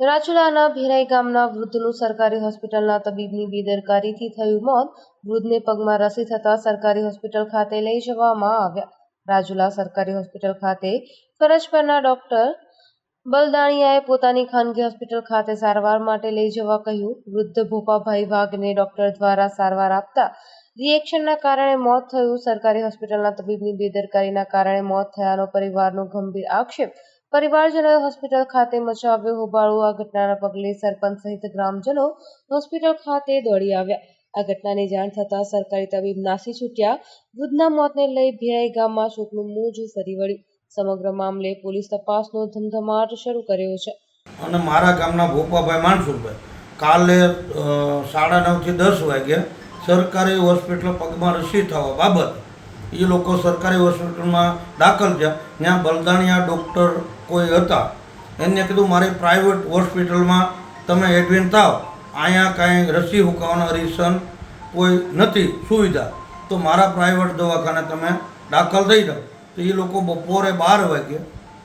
રાજુલાના ભેરાઈ ગામના વૃદ્ધનું સરકારી હોસ્પિટલના તબીબની બેદરકારીથી થયું મોત. વૃદ્ધને પગમાં રસી થતાં સરકારી હોસ્પિટલ ખાતે લઈ જવામાં આવ્યા. રાજુલા સરકારી હોસ્પિટલ ખાતે ફરજ પરના ડોક્ટર બલદાણિયાએ પોતાની ખાનગી હોસ્પિટલ ખાતે સારવાર માટે લઈ જવા કહ્યું. વૃદ્ધ ભોપાભાઈ વાઘને ડોક્ટર દ્વારા સારવાર આપતા રિએક્શનના કારણે મોત થયું. સરકારી હોસ્પિટલના તબીબની બેદરકારીના કારણે મોત થયાનો પરિવારનો ગંભીર આક્ષેપ પરિવારજનોએ હોસ્પિટલ ખાતે મચાવ્યો હોબાળો. આ ઘટનાના પગલે સરપંચ સહિત ગ્રામજનો હોસ્પિટલ ખાતે દોડી આવ્યા. આ ઘટનાની જાણ થતાં સરકારી તબીબ નાસી છૂટ્યા. વૃદ્ધના મોતને લઈ ભેરાઈ ગામમાં શોકનું મોજું ફરી વળ્યું. સમગ્ર મામલે પોલીસ તપાસનો ધમધમાટ શરૂ કર્યો છે. અને મારા ગામના ભોપાભાઈ માનસુરભાઈ કાલે સાડા નવથી દસ વાગ્યા સરકારી હોસ્પિટલ પગમાં રસી થવા બાબત એ લોકો સરકારી હોસ્પિટલમાં દાખલ થયા. ત્યાં બલદાણિયા ડૉક્ટર કોઈ હતા. એને કીધું, મારી પ્રાઇવેટ હોસ્પિટલમાં તમે એડમિટ થાવ. અહીંયા કાંઈ રસી હુકાવાના રિસન કોઈ નથી, સુવિધા. તો મારા પ્રાઇવેટ દવાખાને તમે દાખલ થઈ જાઓ. તો એ લોકો બપોરે બાર વાગે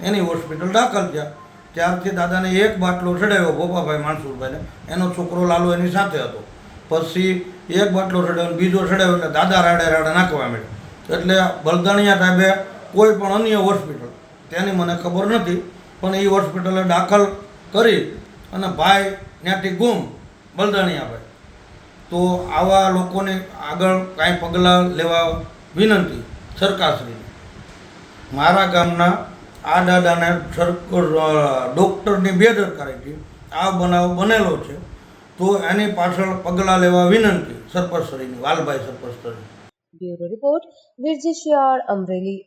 એની હોસ્પિટલ દાખલ થયા. ત્યારથી દાદાને એક બાટલો ચડાવ્યો ગોપાભાઈ માણસુરભાઈને એનો છોકરો લાલુ એની સાથે હતો. પછી એક બાટલો ચડાવ્યો બીજો ચડાવ્યો એટલે દાદા રાડે રાડે નાખવા માંડ્યા. એટલે બલદાણિયા સાહેબે કોઈ પણ અન્ય હોસ્પિટલ, તેની મને ખબર નથી, પણ એ હોસ્પિટલે દાખલ કરી અને ભાઈ ત્યાંથી ગુમ બલદાણિયાભાઈ તો આવા લોકોને આગળ કાંઈ પગલાં લેવા વિનંતી સરકારશ્રીને. મારા ગામના આ દાદાને ડૉક્ટરની બેદરકારીથી આ બનાવ બનેલો છે. તો એની પાછળ પગલાં લેવા વિનંતી સરપંચશ્રીની, વાલભાઈ સરપંચશ્રી Bureau Report, Virjishiyar Amreli